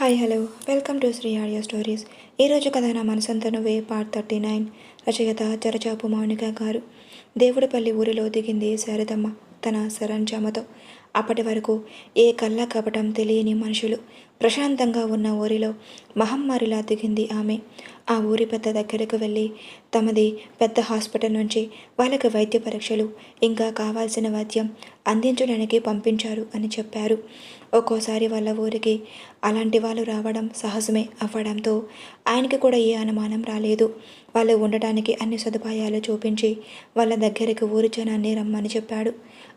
Hi hello welcome to Sri audio stories ఈరోజు కథ నా మనసంత నువ్వే పార్ట్ థర్టీ నైన్. రచయిత చరచాపు మౌనిక గారు. దేవుడిపల్లి ఊరిలో దిగింది శారదమ్మ తన సరంజామతో అప్పటి వరకు ఏ కళ్ళ కపటం తెలియని మనుషులు ప్రశాంతంగా ఉన్న ఊరిలో మహమ్మారిలా దిగింది ఆమె. ఆ ఊరి పెద్ద దగ్గరకు వెళ్ళి తమది పెద్ద హాస్పిటల్ నుంచి వాళ్ళకి వైద్య పరీక్షలు ఇంకా కావాల్సిన వైద్యం అందించడానికి పంపించారు అని చెప్పారు. ఒక్కోసారి వాళ్ళ ఊరికి అలాంటి వాళ్ళు రావడం సహజమే అవ్వడంతో ఆయనకి కూడా ఏ అనుమానం రాలేదు. వాళ్ళు ఉండటానికి అన్ని సదుపాయాలు చూపించి వాళ్ళ దగ్గరికి ఊరి జనాన్ని రమ్మని చెప్పాడు.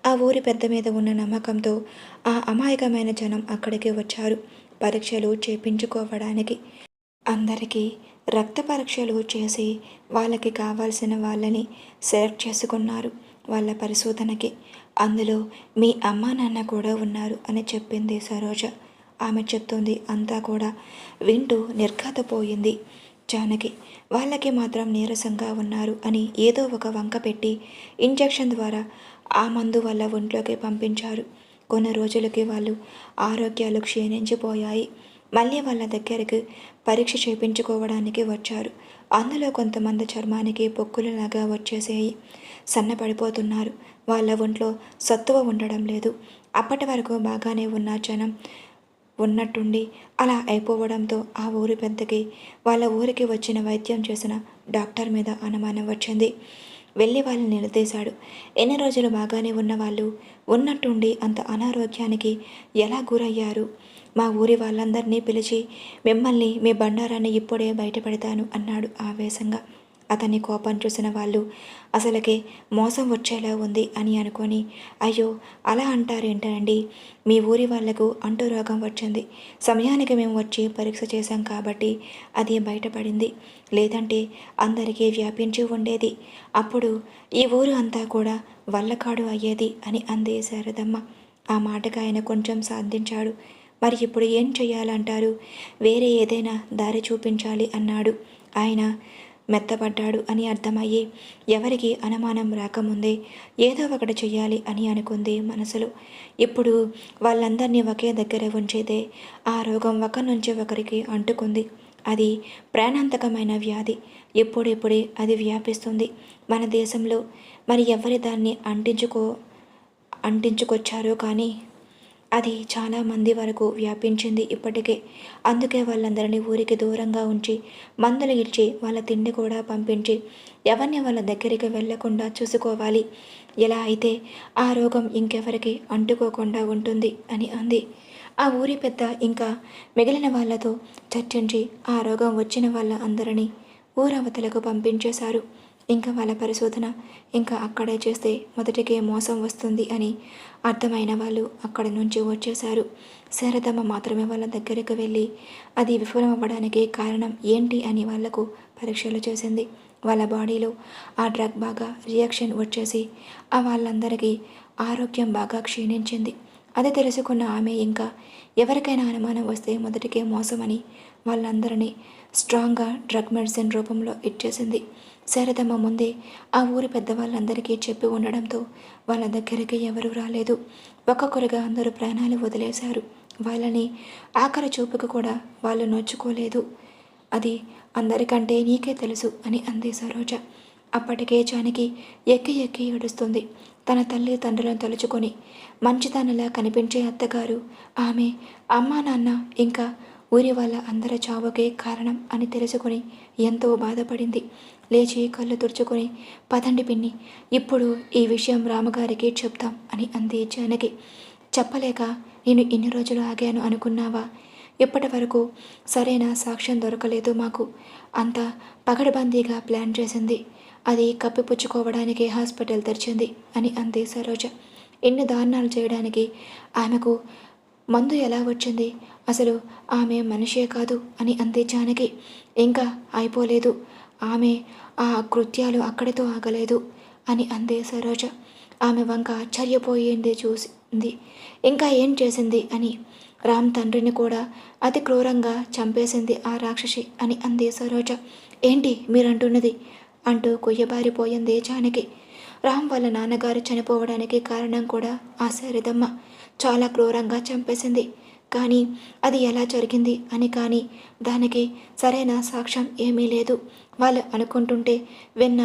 ఆ ఊరి పెద్ద మీద ఉన్న నమ్మకంతో ఆ అమాయకమైన జనం అక్కడికి వచ్చారు పరీక్షలు చేపించుకోవడానికి. అందరికీ రక్త పరీక్షలు చేసి వాళ్ళకి కావాల్సిన వాళ్ళని సెలెక్ట్ చేసుకున్నారు వాళ్ళ పరిశోధనకి. అందులో మీ అమ్మ నాన్న కూడా ఉన్నారు అని చెప్పింది సరోజ. ఆమె చెప్తుంది అంతా కూడా వింటూ నిర్ఘాతపోయింది. జానకి వాళ్ళకి మాత్రం నీరసంగా ఉన్నారు అని ఏదో ఒక వంక పెట్టి ఇంజెక్షన్ ద్వారా ఆ మందు వల్ల ఒంట్లోకి పంపించారు. కొన్ని రోజులకి వాళ్ళు ఆరోగ్యాలు క్షీణించిపోయాయి. మళ్ళీ వాళ్ళ దగ్గరికి పరీక్ష చేయించుకోవడానికి వచ్చారు. అందులో కొంతమంది చర్మానికి పొక్కులలాగా వచ్చేసేయి సన్నపడిపోతున్నారు. వాళ్ళ ఒంట్లో సత్తువ ఉండడం లేదు. అప్పటి వరకు బాగానే ఉన్న జనం ఉన్నట్టుండి అలా అయిపోవడంతో ఆ ఊరి పెద్దకి వాళ్ళ ఊరికి వచ్చిన వైద్యం చేసిన డాక్టర్ మీద అనుమానం వచ్చింది. వెళ్ళి వాళ్ళని నిలదీశాడు. ఎన్ని రోజులు బాగానే ఉన్న వాళ్ళు ఉన్నట్టుండి అంత అనారోగ్యానికి ఎలా గురయ్యారు? మా ఊరి వాళ్ళందరినీ పిలిచి మిమ్మల్ని మీ బండారాన్ని ఇప్పుడే బయటపెడతాను అన్నాడు ఆవేశంగా. అతని కోపం చూసిన వాళ్ళు అసలకే మోసం వచ్చేలా ఉంది అని అనుకొని అయ్యో అలా అంటారేంటండి? మీ ఊరి వాళ్ళకు అంటు రోగం వచ్చింది. సమయానికి మేము వచ్చి పరీక్ష చేశాం కాబట్టి అది బయటపడింది. లేదంటే అందరికీ వ్యాపించి ఉండేది. అప్పుడు ఈ ఊరు అంతా కూడా వల్లకాడు అయ్యేది అని అంది శారదమ్మ. ఆ మాటకు ఆయన కొంచెం సాధించాడు. మరి ఇప్పుడు ఏం చెయ్యాలంటారు? వేరే ఏదైనా దారి చూపించాలి అన్నాడు. ఆయన మెత్తపడ్డాడు అని అర్థమయ్యి ఎవరికి అనుమానం రాకముందే ఏదో ఒకటి చెయ్యాలి అని అనుకుంది మనసులో. ఇప్పుడు వాళ్ళందరినీ ఒకే దగ్గర ఉంచేదే ఆ రోగం ఒకరి నుంచి ఒకరికి అంటుకుంది. అది ప్రాణాంతకమైన వ్యాధి. ఎప్పుడెప్పుడే అది వ్యాపిస్తుంది మన దేశంలో. మరి ఎవరి దాన్ని అంటించుకో అంటించుకొచ్చారో కానీ అది చాలా మంది వరకు వ్యాపించింది ఇప్పటికే. అందుకే వాళ్ళందరినీ ఊరికి దూరంగా ఉంచి మందులు ఇచ్చి వాళ్ళ తిండి కూడా పంపించి ఎవరిని వాళ్ళ దగ్గరికి వెళ్ళకుండా చూసుకోవాలి. ఎలా అయితే ఆ రోగం ఇంకెవరికి అంటుకోకుండా ఉంటుంది అని అంది. ఆ ఊరి పెద్ద ఇంకా మిగిలిన వాళ్ళతో చర్చించి ఆ రోగం వచ్చిన వాళ్ళ అందరినీ ఊరవతలకు పంపించేశారు. ఇంకా వాళ్ళ పరిశోధన ఇంకా అక్కడే చేస్తే మొదటికే మోసం వస్తుంది అని అర్థమైన వాళ్ళు అక్కడి నుంచి వచ్చేశారు. శారదమ్మ మాత్రమే వాళ్ళ దగ్గరికి వెళ్ళి అది విఫలమవ్వడానికి కారణం ఏంటి అని వాళ్ళకు పరీక్షలు చేసింది. వాళ్ళ బాడీలో ఆ డ్రగ్ బాగా రియాక్షన్ వచ్చేసి ఆ వాళ్ళందరికీ ఆరోగ్యం బాగా క్షీణించింది. అది తెలుసుకున్న ఆమె ఇంకా ఎవరికైనా అనుమానం వస్తే మొదటికే మోసమని వాళ్ళందరినీ స్ట్రాంగ్గా డ్రగ్ మెడిసిన్ రూపంలో ఇచ్చేసింది. శారదమ్మ ముందే ఆ ఊరి పెద్దవాళ్ళందరికీ చెప్పి ఉండడంతో వాళ్ళ దగ్గరికి ఎవరూ రాలేదు. ఒక్కొక్కరుగా అందరూ ప్రాణాలు వదిలేశారు. వాళ్ళని ఆఖరి చూపుకు కూడా వాళ్ళు నోచుకోలేదు అది అందరికంటే నీకే తెలుసు అని అంది సరోజ అప్పటికే జానకి ఎక్కి ఎక్కి ఏడుస్తుంది. తన తల్లి తండ్రులను తలుచుకొని మంచితనలా కనిపించే అత్తగారు ఆమె అమ్మా నాన్న ఇంకా ఊరి వాళ్ళ అందరి చావుకే కారణం అని తెలుసుకొని ఎంతో బాధపడింది. లేచి కళ్ళు తుడుచుకొని పదండి పిన్ని ఇప్పుడు ఈ విషయం రామగారికి చెప్తాం అని అంది జానకి. చెప్పలేక నేను ఇన్ని రోజులు ఆగాను అనుకున్నావా? ఇప్పటి వరకు సరైన సాక్ష్యం దొరకలేదు మాకు. అంత పగడబందీగా ప్లాన్ చేసింది. అది కప్పిపుచ్చుకోవడానికి హాస్పిటల్ తెరిచింది అని అంది సరోజ. ఎన్ని దారుణాలు చేయడానికి ఆమెకు మందు ఎలా వచ్చింది? అసలు ఆమె మనిషే కాదు అని అంది జానకి. ఇంకా అయిపోలేదు. ఆమె ఆ కృత్యాలు అక్కడితో ఆగలేదు అని అందే సరోజ. ఆమె వంక ఆశ్చర్యపోయింది చూసింది. ఇంకా ఏం చేసింది అని రామ్ తండ్రిని కూడా అతి క్రూరంగా చంపేసింది ఆ రాక్షసి అని అంది సరోజ. ఏంటి మీరంటున్నది? అంటూ కొయ్యబారిపోయింది జానకి. రామ్ వాళ్ళ నాన్నగారు చనిపోవడానికి కారణం కూడా ఆ శారదమ్మ చాలా క్రూరంగా చంపేసింది. కానీ అది ఎలా జరిగింది అని కానీ దానికి సరైన సాక్ష్యం ఏమీ లేదు. వాళ్ళు అనుకుంటుంటే విన్న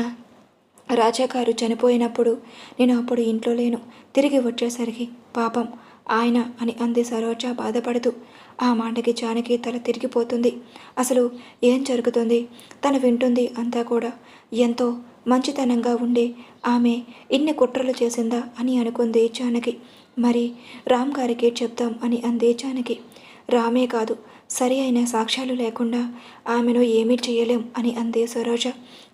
రాజాగారు చనిపోయినప్పుడు నేను అప్పుడు ఇంట్లో లేను. తిరిగి వచ్చేసరికి పాపం ఆయన అని అంది సరోజ బాధపడుతూ. ఆ మాటకి జానకి తల తిరిగిపోతుంది. అసలు ఏం జరుగుతుంది? తను వింటుంది అంతా కూడా. ఎంతో మంచితనంగా ఉండి ఆమె ఇన్ని కుట్రలు చేసిందా అని అనుకుంది జానకి. మరి రామ్ గారికి చెప్తాం అని అంది జానకి. రామే కాదు సరి అయిన సాక్ష్యాలు లేకుండా ఆమెను ఏమీ చేయలేం అని అంది సరోజ.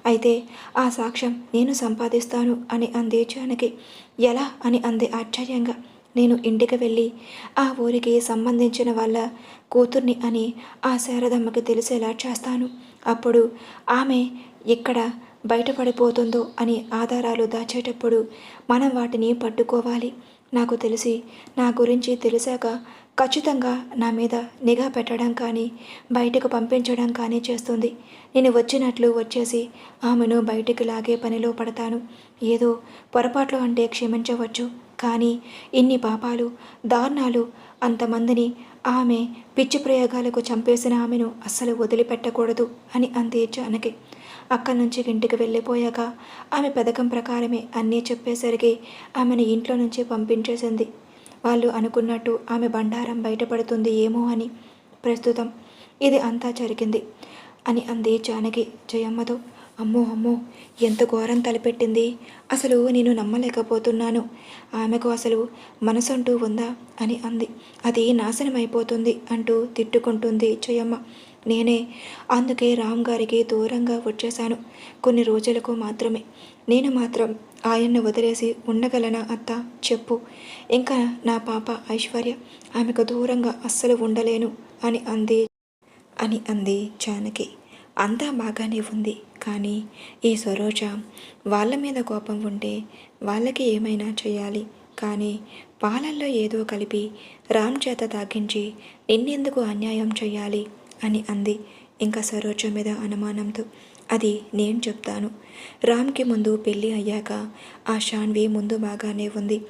అయితే ఆ సాక్ష్యం నేను సంపాదిస్తాను అని అంది జానకి. ఎలా అని అంది ఆశ్చర్యంగా. నేను ఇంటికి వెళ్ళి ఆ ఊరికి సంబంధించిన వాళ్ళ కూతుర్ని అని ఆ శారదమ్మకి తెలిసేలా చేస్తాను. అప్పుడు ఆమె ఇక్కడ బయటపడిపోతుందో అని ఆధారాలు దాచేటప్పుడు మనం వాటిని పట్టుకోవాలి. నాకు తెలిసి నా గురించి తెలిసాక ఖచ్చితంగా నా మీద నిఘా పెట్టడం కానీ బయటకు పంపించడం కానీ చేస్తుంది. నేను వచ్చినట్లు వచ్చేసి ఆమెను బయటికి లాగే పనిలో పడతాను. ఏదో పొరపాట్లు అంటే క్షమించవచ్చు. కానీ ఇన్ని పాపాలు దారుణాలు అంతమందిని ఆమె పిచ్చి ప్రయోగాలకు చంపేసిన ఆమెను అస్సలు వదిలిపెట్టకూడదు అని అంది జానకి. అక్కడి నుంచి ఇంటికి వెళ్ళిపోయాక ఆమె పథకం ప్రకారమే అన్నీ చెప్పేసరికి ఆమెను ఇంట్లో నుంచి పంపించేసింది. వాళ్ళు అనుకున్నట్టు ఆమె బండారం బయటపడుతుంది ఏమో అని ప్రస్తుతం ఇది అంతా జరిగింది అని అంది జానకి. జయమ్మతో అమ్మో అమ్మో ఎంత ఘోరం తలపెట్టింది. అసలు నేను నమ్మలేకపోతున్నాను. ఆమెకు అసలు మనసంటూ ఉందా? అని అంది. అది నాశనమైపోతుంది అంటూ తిట్టుకుంటుంది జయమ్మ. నేనే. అందుకే రామ్ గారికి దూరంగా వచ్చేశాను. కొన్ని రోజులకు మాత్రమే. నేను మాత్రం ఆయన్ను వదిలేసి ఉండగలనా అత్త? చెప్పు. ఇంకా నా పాప ఐశ్వర్య ఆమెకు దూరంగా అస్సలు ఉండలేను అని అంది. అని అంది జానకి. అంతా బాగానే ఉంది. కానీ ఈ సరోజ వాళ్ళ మీద కోపం ఉంటే వాళ్ళకి ఏమైనా చేయాలి. కానీ పాలల్లో ఏదో కలిపి రామ్ చేత తాగించి నిన్నెందుకు అన్యాయం చేయాలి? అని అంది. ఇంకా సరోజ మీద అనుమానంతో అది నేను చెప్తాను. రామ్కి ముందు పెళ్ళి అయ్యాక ఆ షాన్వి ముందు బాగానే ఉంది.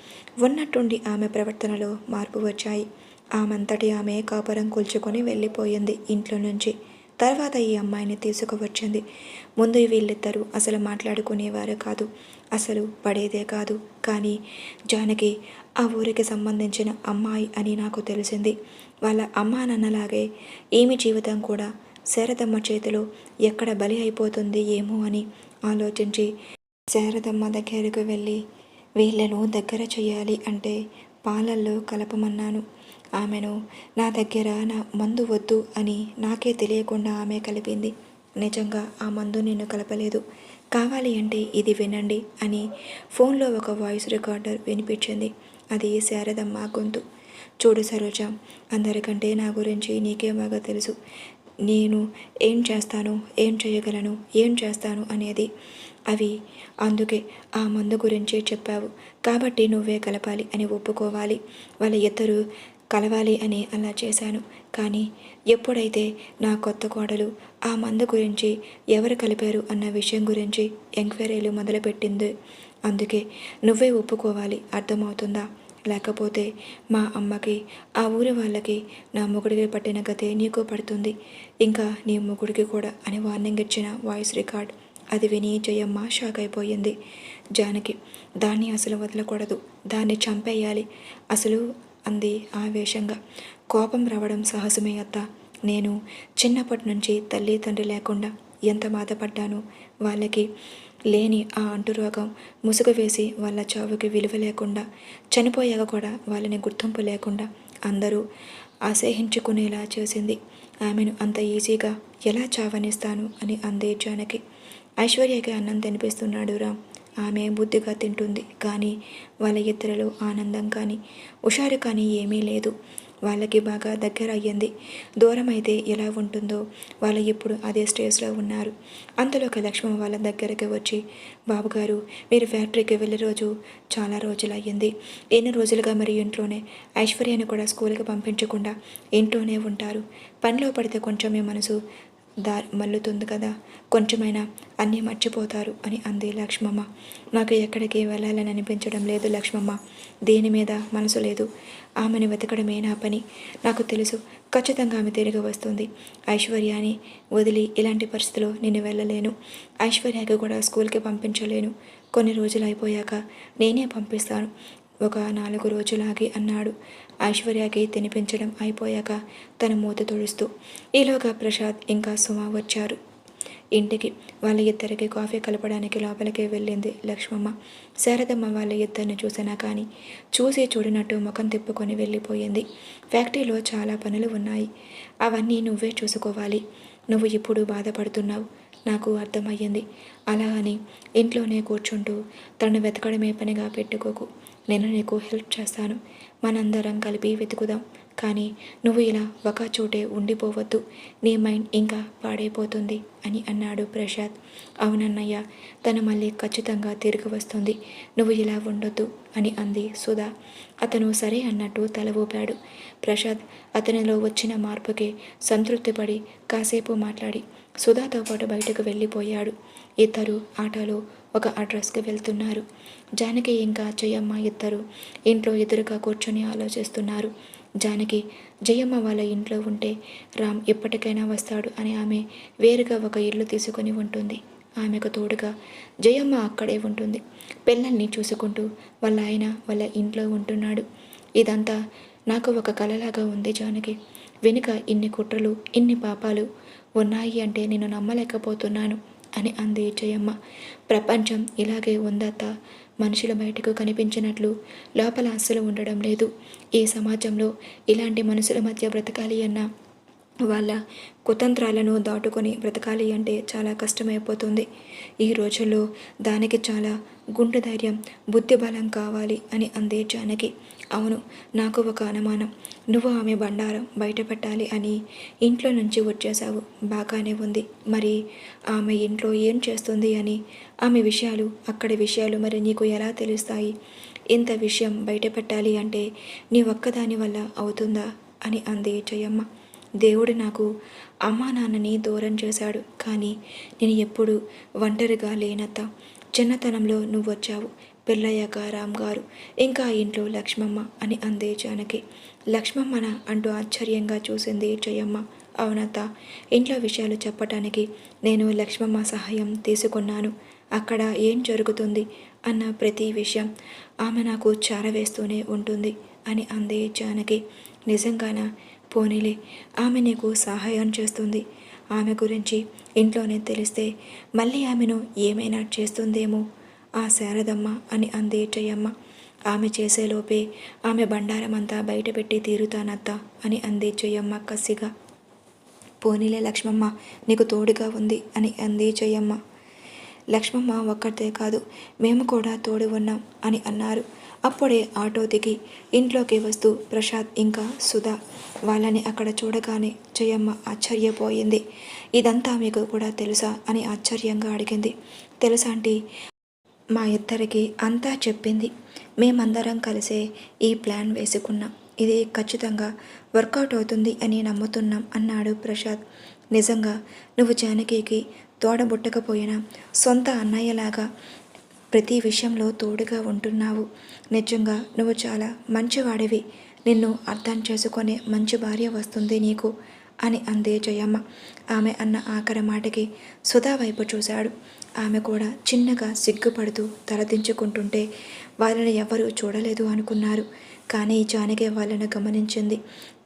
ఉన్నట్టుండి ఆమె ప్రవర్తనలో మార్పు వచ్చాయి. ఆమెంతటి ఆమె కాపురం కూల్చుకొని వెళ్ళిపోయింది ఇంట్లో నుంచి. తర్వాత ఈ అమ్మాయిని తీసుకువచ్చింది. ముందు వీళ్ళిద్దరూ అసలు మాట్లాడుకునేవారు కాదు. అసలు పడేదే కాదు. కానీ జానకి ఆ ఊరికి సంబంధించిన అమ్మాయి అని నాకు తెలిసింది. వాళ్ళ అమ్మా నాన్నలాగే ఈమె జీవితం కూడా శారదమ్మ చేతిలో ఎక్కడ బలి అయిపోతుంది ఏమో అని ఆలోచించి శారదమ్మ దగ్గరకు వెళ్ళి వీళ్ళను దగ్గర చేయాలి అంటే పాలల్లో కలపమన్నాను. ఆమెను నా దగ్గర నా మందు వద్దు అని నాకే తెలియకుండా ఆమె కలిపింది. నిజంగా ఆ మందు నేను కలపలేదు. కావాలి అంటే ఇది వినండి అని ఫోన్లో ఒక వాయిస్ రికార్డర్ వినిపించింది. అది శారదమ్మ గొంతు. చూడు సరోజ అందరికంటే నా గురించి నీకే బాగా తెలుసు. నేను ఏం చేస్తాను ఏం చేయగలను ఏం చేస్తాను అనేది. అవి అందుకే ఆ మందు గురించి చెప్పావు. కాబట్టి నువ్వే కలపాలి అని ఒప్పుకోవాలి. వాళ్ళ ఇద్దరు కలవాలి అని అలా చేశాను. కానీ ఎప్పుడైతే నా కొత్త కోడలు ఆ మందు గురించి ఎవరు కలిపారు అన్న విషయం గురించి ఎంక్వైరీలు మొదలుపెట్టింది. అందుకే నువ్వే ఒప్పుకోవాలి. అర్థమవుతుందా? లేకపోతే మా అమ్మకి ఆ ఊరి వాళ్ళకి నా మొగుడికి పట్టిన గతే నీకు పడుతుంది. ఇంకా నీ మొగుడికి కూడా అని వార్నింగ్ ఇచ్చిన వాయిస్ రికార్డ్. అది విని జయమ్మ షాక్ అయిపోయింది. జానకి దాన్ని అసలు వదలకూడదు. దాన్ని చంపేయాలి. అసలు అంది ఆవేశంగా. కోపం రావడం సహజమే అత్త. నేను చిన్నప్పటి నుంచి తల్లి తండ్రి లేకుండా ఎంత బాధపడ్డాను. వాళ్ళకి లేని ఆ అంటురోగం ముసుగు వేసి వాళ్ళ చావుకి విలువ లేకుండా చనిపోయాక కూడా వాళ్ళని గుర్తింపు లేకుండా అందరూ అసహించుకునేలా చేసింది. ఆమెను అంత ఈజీగా ఎలా చావనిస్తాను అని అందే జానకి. ఐశ్వర్యకి అన్నం తినిపిస్తున్నాడు రామ్. ఆమె బుద్ధిగా తింటుంది. కానీ వాళ్ళ ఇద్దరిలో ఆనందం కానీ హుషారు కానీ ఏమీ లేదు. వాళ్ళకి బాగా దగ్గర అయ్యింది. దూరం అయితే ఎలా ఉంటుందో వాళ్ళు ఇప్పుడు అదే స్టేజ్లో ఉన్నారు. అంతలోకి లక్ష్మణ్ వాళ్ళ దగ్గరికి వచ్చి బాబుగారు మీరు ఫ్యాక్టరీకి వెళ్ళే రోజు చాలా రోజులు అయ్యింది ఎన్ని రోజులుగా మరి ఇంట్లోనే? ఐశ్వర్యాన్ని కూడా స్కూల్కి పంపించకుండా ఇంట్లోనే ఉంటారు. పనిలో పడితే కొంచెం మీ మనసు దారి మల్లుతుంది కదా? కొంచెమైనా అన్నీ మర్చిపోతారు అని అంది లక్ష్మమ్మ. నాకు ఎక్కడికి వెళ్ళాలని అనిపించడం లేదు లక్ష్మమ్మ. దేని మీద? మనసు లేదు. ఆమెను వెతకడమే నా పని. నాకు తెలుసు ఖచ్చితంగా ఆమె తిరిగి వస్తుంది. ఐశ్వర్యాని వదిలి ఇలాంటి పరిస్థితిలో నేను వెళ్ళలేను. ఐశ్వర్యకి కూడా స్కూల్కి పంపించలేను. కొన్ని రోజులు అయిపోయాక నేనే పంపిస్తాను. ఒక నాలుగు రోజులాగి అన్నాడు. ఐశ్వర్యకి తినిపించడం అయిపోయాక తన మూత తుడుస్తూ ఈలోగా ప్రసాద్ ఇంకా సుమ వచ్చారు. ఇంటికి వాళ్ళ ఇద్దరికి కాఫీ కలపడానికి లోపలికి వెళ్ళింది లక్ష్మమ్మ. శారదమ్మ వాళ్ళ ఇద్దరిని చూసినా కానీ చూసి చూడనట్టు ముఖం తిప్పుకొని వెళ్ళిపోయింది. ఫ్యాక్టరీలో చాలా పనులు ఉన్నాయి. అవన్నీ నువ్వే చూసుకోవాలి. నువ్వు ఇప్పుడు బాధపడుతున్నావు. నాకు అర్థమయ్యింది. అలా అని ఇంట్లోనే కూర్చుంటూ తను వెతకడమే పనిగా పెట్టుకోకు. నేను నీకు హెల్ప్ చేస్తాను. మనందరం కలిపి వెతుకుదాం. కానీ నువ్వు ఇలా ఒక చోటే ఉండిపోవద్దు. నీ మైండ్ ఇంకా పాడైపోతుంది అని అన్నాడు ప్రసాద్ అవునన్నయ్య తను మళ్ళీ ఖచ్చితంగా తిరిగి వస్తుంది. నువ్వు ఇలా ఉండొద్దు అని అంది సుధా. అతను సరే అన్నట్టు తల ఊపాడు. ప్రసాద్ అతనిలో వచ్చిన మార్పుకి సంతృప్తిపడి కాసేపు మాట్లాడి సుధాతో పాటు బయటకు వెళ్ళిపోయాడు. ఇద్దరు ఆటోలో ఒక అడ్రస్కి వెళ్తున్నారు. జానకి ఇంకా జయమ్మ ఇద్దరు ఇంట్లో ఎదురుగా కూర్చొని ఆలోచిస్తున్నారు. జానకి జయమ్మ వాళ్ళ ఇంట్లో ఉంటే రామ్ ఎప్పటికైనా వస్తాడు అని ఆమె వేరుగా ఒక ఇల్లు తీసుకొని ఉంటుంది. ఆమెకు తోడుగా జయమ్మ అక్కడే ఉంటుంది. పిల్లల్ని చూసుకుంటూ వాళ్ళ ఆయన వాళ్ళ ఇంట్లో ఉంటున్నాడు. ఇదంతా నాకు ఒక కలలాగా ఉంది జానకి. వెనుక ఇన్ని కుట్రలు ఇన్ని పాపాలు ఉన్నాయి అంటే నేను నమ్మలేకపోతున్నాను. అని అంది జయమ్మ. ప్రపంచం ఇలాగే ఉందత్త. మనుషుల బయటకు కనిపించినట్లు లోపల అస్సలు ఉండడం లేదు. ఈ సమాజంలో ఇలాంటి మనుషుల మధ్య బ్రతకాలి అన్న వాళ్ళ కుతంత్రాలను దాటుకొని బ్రతకాలి అంటే చాలా కష్టమైపోతుంది. ఈ రోజుల్లో దానికి చాలా గుండె ధైర్యం బుద్ధి బలం కావాలి అని అందే జానకి. అవును నాకు ఒక అనుమానం. నువ్వు ఆమె బండారం బయటపెట్టాలి అని ఇంట్లో నుంచి వచ్చేసావు బాగానే ఉంది. మరి ఆమె ఇంట్లో ఏం చేస్తుంది అని ఆమె విషయాలు అక్కడి విషయాలు మరి నీకు ఎలా తెలుస్తాయి? ఇంత విషయం బయట పెట్టాలి అంటే నీ ఒక్కదాని వల్ల అవుతుందా? అని అంది జయమ్మ. దేవుడు నాకు అమ్మా నాన్నని దూరం చేశాడు. కానీ నేను ఎప్పుడు ఒంటరిగా లేనత్త. చిన్నతనంలో నువ్వు వచ్చావు. పెళ్ళయ్యాక రామ్ గారు ఇంకా ఇంట్లో లక్ష్మమ్మ అని అందే జానకి. లక్ష్మమ్మన అంటూ ఆశ్చర్యంగా చూసింది జయమ్మ. అవునత్త ఇంట్లో విషయాలు చెప్పటానికి నేను లక్ష్మమ్మ సహాయం తీసుకున్నాను. అక్కడ ఏం జరుగుతుంది అన్న ప్రతి విషయం ఆమె నాకు చారవేస్తూనే ఉంటుంది అని అందే జానకి. నిజంగానా? పోనీలే ఆమె నీకు సహాయం చేస్తుంది. ఆమె గురించి ఇంట్లోనే తెలిస్తే మళ్ళీ ఆమెను ఏమైనా చేస్తుందేమో? ఆ శారదమ్మ అని అంది జయమ్మ. ఆమె చేసేలోపే ఆమె బండారమంతా బయటపెట్టి తీరుతానత్తా అని అంది జయమ్మ కసిగా. పోనీలే లక్ష్మమ్మ నీకు తోడుగా ఉంది అని అంది జయమ్మ. లక్ష్మమ్మ ఒక్కటే కాదు మేము కూడా తోడు ఉన్నాం అని అన్నారు. అప్పుడే ఆటో దిగి ఇంట్లోకి వస్తూ ప్రసాద్ ఇంకా సుధా వాళ్ళని అక్కడ చూడగానే జయమ్మ ఆశ్చర్యపోయింది. ఇదంతా మీకు కూడా తెలుసా? అని ఆశ్చర్యంగా అడిగింది. తెలుసా అంటే మా ఇద్దరికి అంతా చెప్పింది. మేమందరం కలిసే ఈ ప్లాన్ వేసుకున్నాం. ఇది ఖచ్చితంగా వర్కౌట్ అవుతుంది అని నమ్ముతున్నాం అన్నాడు ప్రసాద్. నిజంగా నువ్వు జానకికి తోడబుట్టకపోయినా సొంత అన్నయ్యలాగా ప్రతి విషయంలో తోడుగా ఉంటున్నావు. నిజంగా నువ్వు చాలా మంచివాడివి. నిన్ను అర్థం చేసుకునే మంచి భార్య వస్తుంది నీకు అని అందే జయమ్మ. ఆమె అన్న ఆఖరి మాటకి సుధా వైపు చూశాడు. ఆమె కూడా చిన్నగా సిగ్గుపడుతూ తలదించుకుంటుంటే వాళ్ళని ఎవరూ చూడలేదు అనుకున్నారు. కానీ జానకి వాళ్ళను గమనించింది.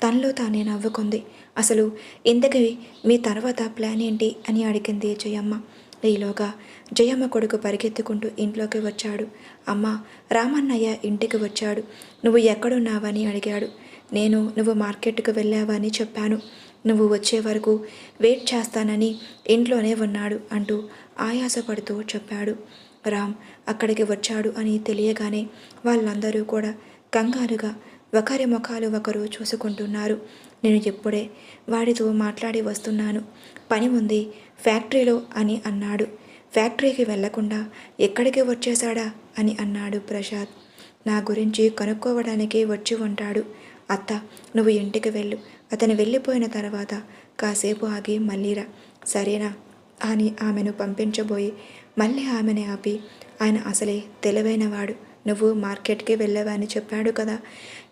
తనలో తానే నవ్వుకుంది. అసలు ఇంతకీ మీ తర్వాత ప్లాన్ ఏంటి అని అడిగింది జయమ్మ. ఈలోగా జయమ్మ కొడుకు పరిగెత్తుకుంటూ ఇంట్లోకి వచ్చాడు. అమ్మ రామన్నయ్య ఇంటికి వచ్చాడు. నువ్వు ఎక్కడున్నావని అడిగాడు. నేను నువ్వు మార్కెట్కు వెళ్ళావని చెప్పాను. నువ్వు వచ్చే వరకు వెయిట్ చేస్తానని ఇంట్లోనే ఉన్నాడు అంటూ ఆయాసపడుతూ చెప్పాడు. రామ్ అక్కడికి వచ్చాడు అని తెలియగానే వాళ్ళందరూ కూడా కంగారుగా ఒకరి ముఖాలు ఒకరు చూసుకుంటున్నారు. నేను ఇప్పుడే వాడితో మాట్లాడి వస్తున్నాను. పని ఉంది ఫ్యాక్టరీలో అని అన్నాడు. ఫ్యాక్టరీకి వెళ్ళకుండా ఎక్కడికి వచ్చేశాడా అని అన్నాడు ప్రసాద్. నా గురించి కనుక్కోవడానికి వచ్చి ఉంటాడు. అత్త నువ్వు ఇంటికి వెళ్ళు. అతను వెళ్ళిపోయిన తర్వాత కాసేపు ఆగి మళ్ళీరా సరేనా? అని ఆమెను పంపించబోయి మళ్ళీ ఆమెని ఆపి ఆయన అసలే తెలివైనవాడు. నువ్వు మార్కెట్కి వెళ్ళావని చెప్పాడు కదా.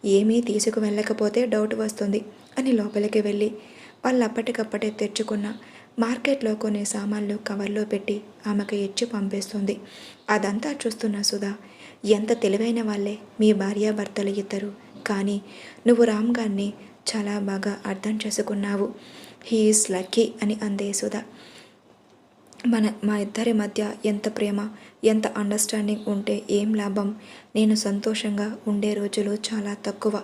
ఏమీ తీసుకు వెళ్ళకపోతే డౌట్ వస్తుంది అని లోపలికి వెళ్ళి వాళ్ళు అప్పటికప్పటే తెచ్చుకున్న మార్కెట్లో కొన్ని సామాన్లు కవర్లో పెట్టి ఆమెకు ఇచ్చి పంపిస్తుంది. అదంతా చూస్తున్న సుధా ఎంత తెలివైన వాళ్ళే మీ భార్యాభర్తలు ఇద్దరు. కానీ నువ్వు రామ్ గారిని చాలా బాగా అర్థం చేసుకున్నావు. హీఈస్ లక్కీ అని అందే సుధా. మన మా ఇద్దరి మధ్య ఎంత ప్రేమ ఎంత అండర్స్టాండింగ్ ఉంటే ఏం లాభం? నేను సంతోషంగా ఉండే రోజులు చాలా తక్కువ.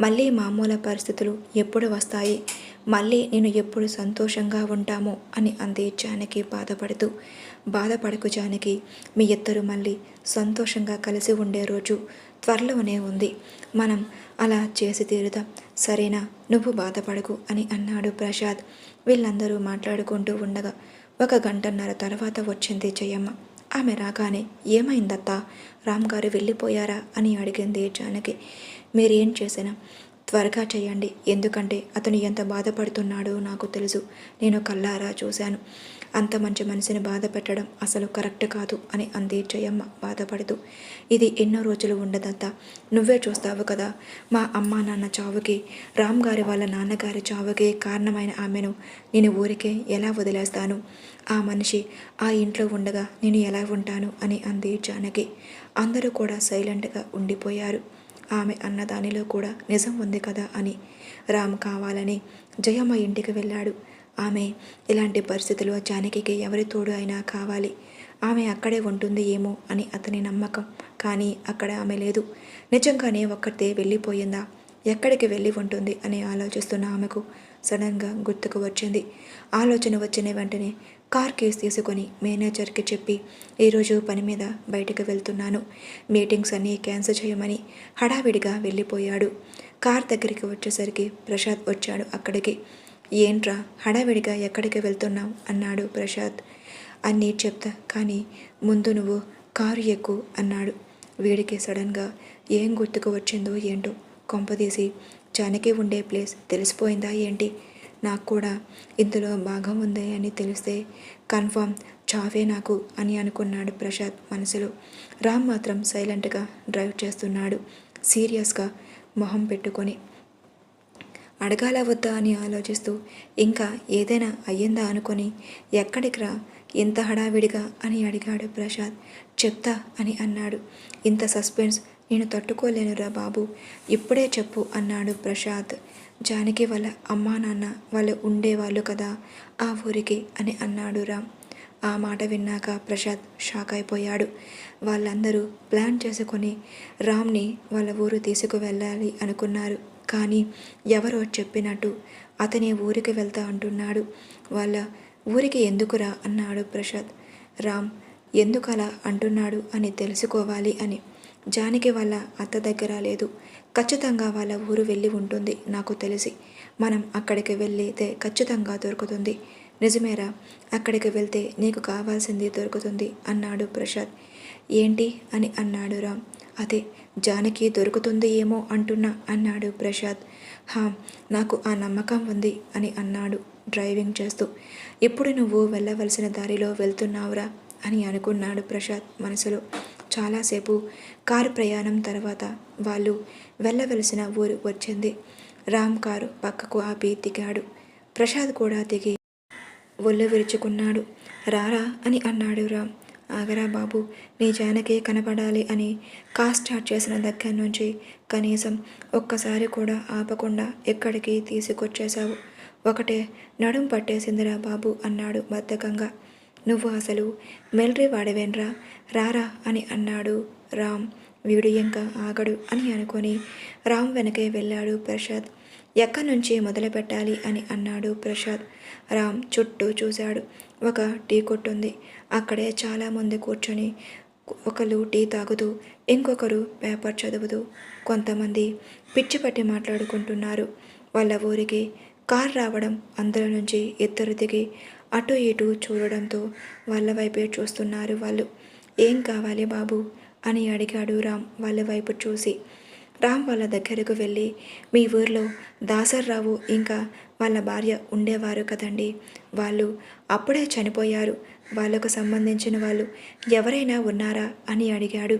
మళ్ళీ మామూలు పరిస్థితులు ఎప్పుడు వస్తాయి? మళ్ళీ నేను ఎప్పుడు సంతోషంగా ఉంటామో? అని అంది జానకి బాధపడుతూ. బాధపడకు జానకి మీ ఇద్దరు మళ్ళీ సంతోషంగా కలిసి ఉండే రోజు త్వరలోనే ఉంది. మనం అలా చేసి తీరుదాం. సరేనా? నువ్వు బాధపడకు అని అన్నాడు ప్రసాద్. వీళ్ళందరూ మాట్లాడుకుంటూ ఉండగా ఒక గంటన్నర తర్వాత వచ్చింది జయమ్మ. ఆమె రాగానే ఏమైందత్తా? రామ్ గారు వెళ్ళిపోయారా? అని అడిగింది జానకి. మీరేం చేసినా? త్వరగా చేయండి. ఎందుకంటే అతను ఎంత బాధపడుతున్నాడో నాకు తెలుసు. నేను కల్లారా చూశాను. అంత మంచి మనిషిని బాధ పెట్టడం అసలు కరెక్ట్ కాదు అని అంది జయమ్మ బాధపడుతూ. ఇది ఎన్నో రోజులు ఉండదంతా. నువ్వే చూస్తావు కదా మా అమ్మ నాన్న చావుకి రామ్ గారి వాళ్ళ నాన్నగారి చావుకి కారణమైన ఆమెను నేను ఊరికే ఎలా వదిలేస్తాను? ఆ మనిషి ఆ ఇంట్లో ఉండగా నేను ఎలా ఉంటాను అని అంది జానకి. అందరూ కూడా సైలెంట్గా ఉండిపోయారు. ఆమె అన్న దానిలో కూడా నిజం ఉంది కదా అని రామ్ కావాలని జయమ్మ ఇంటికి వెళ్ళాడు. ఆమె ఇలాంటి పరిస్థితుల్లో జానకికి ఎవరి తోడు అయినా కావాలి. ఆమె అక్కడే ఉంటుంది ఏమో అని అతని నమ్మకం. కానీ అక్కడ ఆమె లేదు. నిజంగానే ఒక్కతే వెళ్ళిపోయిందా? ఎక్కడికి వెళ్ళి ఉంటుంది అని ఆలోచిస్తున్న ఆమెకు సడన్గా గుర్తుకు వచ్చింది. ఆలోచన వచ్చిన వెంటనే కార్ కేస్ తీసుకొని మేనేజర్కి చెప్పి ఈరోజు పని మీద బయటకు వెళ్తున్నాను. మీటింగ్స్ అన్నీ క్యాన్సిల్ చేయమని హడావిడిగా వెళ్ళిపోయాడు. కార్ దగ్గరికి వచ్చేసరికి ప్రసాద్ వచ్చాడు అక్కడికి. ఏంట్రా హడావిడిగా ఎక్కడికి వెళ్తున్నావు? అన్నాడు ప్రసాద్ అన్నీ చెప్తా కానీ ముందు నువ్వు కారు ఎక్కు అన్నాడు వీడికి సడన్గా. ఏం గుర్తుకు వచ్చిందో ఏంటో కొంపదీసి. జానకి ఉండే ప్లేస్ తెలిసిపోయిందా ఏంటి? నాకు కూడా ఇందులో భాగం ఉంది అని తెలిస్తే కన్ఫామ్ చావే నాకు అని అనుకున్నాడు ప్రసాద్ మనసులో. రామ్ మాత్రం సైలెంట్గా డ్రైవ్ చేస్తున్నాడు. సీరియస్గా మొహం పెట్టుకొని అడగాల వద్దా అని ఆలోచిస్తూ ఇంకా ఏదైనా అయ్యిందా అనుకొని ఎక్కడికి రా? ఇంత హడావిడిగా? అని అడిగాడు ప్రసాద్. చెప్తా అని అన్నాడు. ఇంత సస్పెన్స్ నేను తట్టుకోలేనురా బాబు. ఇప్పుడే చెప్పు అన్నాడు ప్రసాద్. జానకి వాళ్ళ అమ్మా నాన్న వాళ్ళు ఉండేవాళ్ళు కదా ఆ ఊరికి అని అన్నాడు రామ్. ఆ మాట విన్నాక ప్రసాద్ షాక్ అయిపోయాడు. వాళ్ళందరూ ప్లాన్ చేసుకొని రామ్ని వాళ్ళ ఊరు తీసుకువెళ్ళాలి అనుకున్నారు. కానీ ఎవరో చెప్పినట్టు అతనే ఊరికి వెళ్తా అంటున్నాడు. వాళ్ళ ఊరికి ఎందుకురా అన్నాడు ప్రసాద్. రామ్ ఎందుకలా అంటున్నాడు అని తెలుసుకోవాలి అని. జానికి వాళ్ళ అత్త దగ్గర లేదు. ఖచ్చితంగా వాళ్ళ ఊరు వెళ్ళి ఉంటుంది నాకు తెలిసి. మనం అక్కడికి వెళ్ళితే ఖచ్చితంగా దొరుకుతుంది. నిజమేరా అక్కడికి వెళ్తే నీకు కావాల్సింది దొరుకుతుంది అన్నాడు ప్రసాద్. ఏంటి అని అన్నాడు రామ్. అదే జానకి దొరుకుతుంది ఏమో అంటున్నా అన్నాడు ప్రసాద్ హా నాకు ఆ నమ్మకం ఉంది అని అన్నాడు డ్రైవింగ్ చేస్తూ. ఇప్పుడు నువ్వు వెళ్ళవలసిన దారిలో వెళ్తున్నావురా అని అనుకున్నాడు ప్రసాద్ మనసులో. చాలాసేపు కారు ప్రయాణం తర్వాత వాళ్ళు వెళ్ళవలసిన ఊరు వచ్చింది. రామ్ కారు పక్కకు ఆపి దిగాడు. ప్రసాద్ కూడా దిగి ఒళ్ళు విరుచుకున్నాడు. రారా అని అన్నాడు రామ్. ఆగరా బాబు నీ జానకే కనపడాలి అని కార్ స్టార్ట్ చేసిన దగ్గర నుంచి కనీసం ఒక్కసారి కూడా ఆపకుండా ఎక్కడికి తీసుకొచ్చేశావు? ఒకటే నడుం పట్టేసిందిరా బాబు అన్నాడు బద్ధకంగా. నువ్వు అసలు మిలిటరీ వాడవేన్రా రారా అని అన్నాడు రామ్. వీడు ఇంకా ఆగడు అని అనుకొని రామ్ వెనకే వెళ్ళాడు ప్రసాద్ ఎక్కడి నుంచి మొదలు పెట్టాలి అని అన్నాడు ప్రసాద్. రామ్ చుట్టూ చూశాడు. ఒక టీ కొట్టుంది. అక్కడే చాలామంది కూర్చొని ఒకరు టీ తాగుతూ ఇంకొకరు పేపర్ చదువుతూ కొంతమంది పిచ్చి పట్టి మాట్లాడుకుంటున్నారు. వాళ్ళ ఊరికి కార్ రావడం అందులో నుంచి ఇద్దరు దిగి అటు ఇటు చూడడంతో వాళ్ళ వైపే చూస్తున్నారు వాళ్ళు. ఏం కావాలి బాబు? అని అడిగాడు రామ్ వాళ్ళ వైపు చూసి. రామ్ వాళ్ళ దగ్గరకు వెళ్ళి మీ ఊర్లో దాసర్రావు ఇంకా వాళ్ళ భార్య ఉండేవారు కదండి. వాళ్ళు అప్పుడే చనిపోయారు. వాళ్ళకు సంబంధించిన వాళ్ళు ఎవరైనా ఉన్నారా? అని అడిగాడు.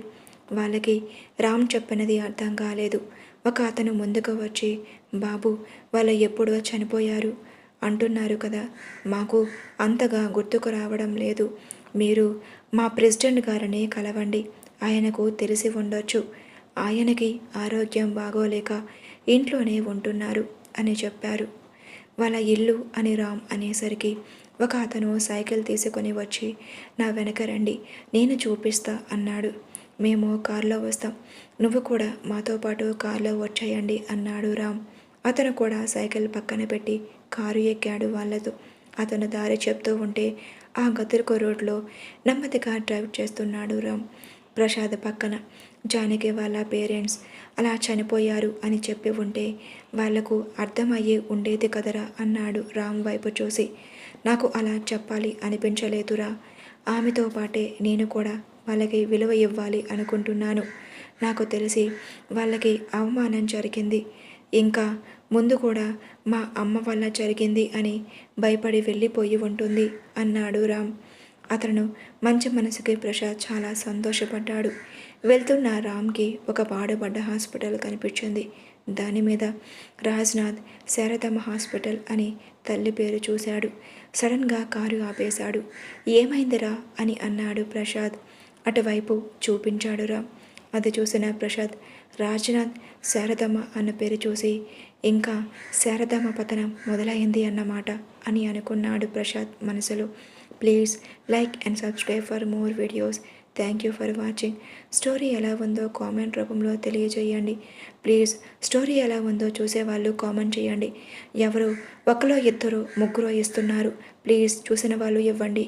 వాళ్ళకి రామ్ చెప్పినది అర్థం కాలేదు. ఒక అతను ముందుకు వచ్చి బాబు వాళ్ళు ఎప్పుడో చనిపోయారు అంటున్నారు కదా. మాకు అంతగా గుర్తుకు రావడం లేదు. మీరు మా ప్రెసిడెంట్ గారిని కలవండి. ఆయనకు తెలిసి ఉండొచ్చు. ఆయనకి ఆరోగ్యం బాగోలేక ఇంట్లోనే ఉంటున్నారు అని చెప్పారు. వాళ్ళ ఇల్లు అని రామ్ అనేసరికి ఒక అతను సైకిల్ తీసుకొని వచ్చి నా వెనక రండి నేను చూపిస్తా అన్నాడు. మేము కారులో వస్తాం. నువ్వు కూడా మాతో పాటు కారులో వచ్చేయండి అన్నాడు రామ్. అతను కూడా సైకిల్ పక్కన పెట్టి కారు ఎక్కాడు వాళ్ళతో. అతను దారి చెప్తూ ఉంటే ఆ గతురుకు రోడ్లో నెమ్మదిగా డ్రైవ్ చేస్తున్నాడు రామ్. ప్రసాద్ పక్కన జానకి వాళ్ళ పేరెంట్స్ అలా చనిపోయారు అని చెప్పి ఉంటే వాళ్ళకు అర్థమయ్యే ఉండేది కదరా అన్నాడు రామ్ వైపు చూసి. నాకు అలా చెప్పాలి అనిపించలేదురా. ఆమెతో పాటే నేను కూడా వాళ్ళకి విలువ ఇవ్వాలి అనుకుంటున్నాను. నాకు తెలిసి వాళ్ళకి అవమానం జరిగింది. ఇంకా ముందు కూడా మా అమ్మ వల్ల జరిగింది అని భయపడి వెళ్ళిపోయి ఉంటుంది అన్నాడు రామ్. అతను మంచి మనసుకి ప్రసాద్ చాలా సంతోషపడ్డాడు. వెళ్తున్న రామ్కి ఒక పాడబడ్డ హాస్పిటల్ కనిపించింది. దాని మీద రాజ్నాథ్ శారదమ్మ హాస్పిటల్ అని తల్లి పేరు చూశాడు. సడన్గా కారు ఆపేశాడు. ఏమైందిరా? అని అన్నాడు ప్రసాద్. అటువైపు చూపించాడు రామ్. అది చూసిన ప్రసాద్ రాజ్నాథ్ శారదమ్మ అన్న పేరు చూసి ఇంకా శారదమ్మ పతనం మొదలైంది అన్నమాట అని అనుకున్నాడు ప్రసాద్ మనసులో. Please like and subscribe for more videos. Thank you for watching. Story ఎలా ఉందో కామెంట్ రూపంలో తెలియజేయండి. ప్లీజ్ స్టోరీ ఎలా ఉందో చూసేవాళ్ళు కామెంట్ చేయండి. ఎవరు? ఒకరో ఇద్దరు ముగ్గురు ఇస్తున్నారు. ప్లీజ్ చూసిన వాళ్ళు ఇవ్వండి.